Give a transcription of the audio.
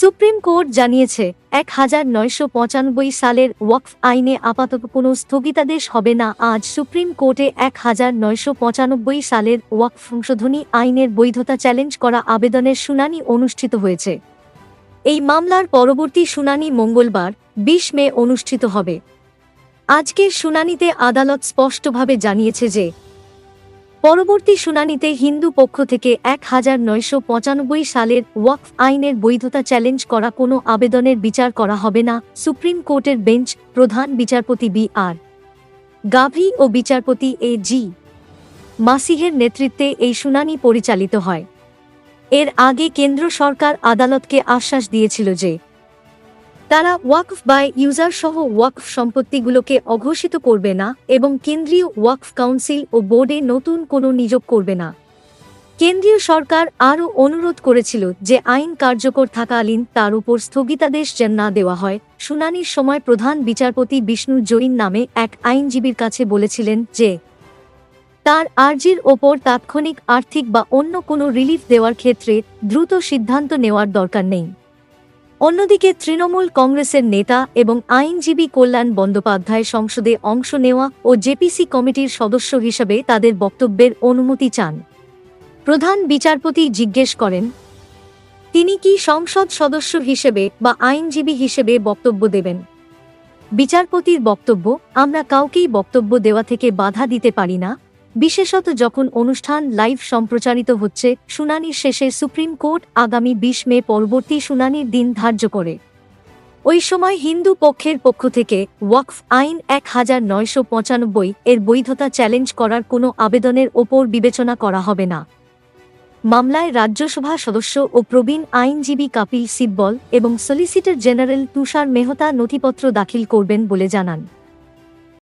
Supreme court জানিয়েছে, এক হাজার নয়শো পঁচানব্বই সালের ওয়াকফ আইনে আপাতত কোনো স্থগিতাদেশ হবে না। আজ সুপ্রিম কোর্টে এক হাজার নয়শো পঁচানব্বই সালের ওয়াকফ সংশোধনী আইনের বৈধতা চ্যালেঞ্জ করা আবেদনের শুনানি অনুষ্ঠিত হয়েছে। এই মামলার পরবর্তী শুনানি মঙ্গলবার, বিশ মে অনুষ্ঠিত হবে। আজকের শুনানিতে আদালত স্পষ্টভাবে জানিয়েছে যে পরবর্তী শুনানিতে হিন্দু পক্ষ থেকে এক হাজার নয়শো পঁচানব্বই সালের ওয়াকফ আইনের বৈধতা চ্যালেঞ্জ করা কোনো আবেদনের বিচার করা হবে না, সুপ্রিম কোর্টের বেঞ্চ প্রধান বিচারপতি বি আর গাভি ও বিচারপতি এ জি মাসিহের নেতৃত্বে এই শুনানি পরিচালিত হয়। এর আগে কেন্দ্র সরকার আদালতকে আশ্বাস দিয়েছিল যে তারা ওয়াকফ বাই ইউজার সহ ওয়াকফ সম্পত্তিগুলোকে অঘোষিত করবে না এবং কেন্দ্রীয় ওয়াকফ কাউন্সিল ও বোর্ডে নতুন কোনো নিয়োগ করবে না। কেন্দ্রীয় সরকার আরও অনুরোধ করেছিল যে আইন কার্যকর থাকালীন তার উপর স্থগিতাদেশ যেন না দেওয়া হয়। শুনানির সময় প্রধান বিচারপতি বিষ্ণু জৈন নামে এক আইনজীবীর কাছে বলেছিলেন যে, তার আর্জির ওপর তাৎক্ষণিক আর্থিক বা অন্য কোনো রিলিফ দেওয়ার ক্ষেত্রে দ্রুত সিদ্ধান্ত নেওয়ার দরকার নেই। অন্যদিকে তৃণমূল কংগ্রেসের নেতা এবং আইনজীবী কল্যাণ বন্দ্যোপাধ্যায় সংসদে অংশ নেওয়া ও জেপিসি কমিটির সদস্য হিসাবে তাদের বক্তব্যের অনুমতি চান। প্রধান বিচারপতি জিজ্ঞেস করেন, তিনি কি সংসদ সদস্য হিসেবে বা আইনজীবী হিসেবে বক্তব্য দেবেন? বিচারপতির বক্তব্য, আমরা কাউকেই বক্তব্য দেওয়া থেকে বাধা দিতে পারি না। বিশেষত যখন অনুষ্ঠান লাইভ সম্প্রচারিত হচ্ছে শুনানির শেষে সুপ্রিম কোর্ট আগামী বিশ মে পরবর্তী শুনানির দিন ধার্য করে। ওই সময় হিন্দু পক্ষের পক্ষ থেকে ওয়াকফ আইন এক হাজার নয়শো পঁচানব্বই এর বৈধতা চ্যালেঞ্জ করার কোনো আবেদনের ওপর বিবেচনা করা হবে না। মামলায় রাজ্যসভা সদস্য ও প্রবীণ আইনজীবী কাপিল সিব্বল এবং সলিসিটর জেনারেল তুষার মেহতা নথিপত্র দাখিল করবেন বলে জানান।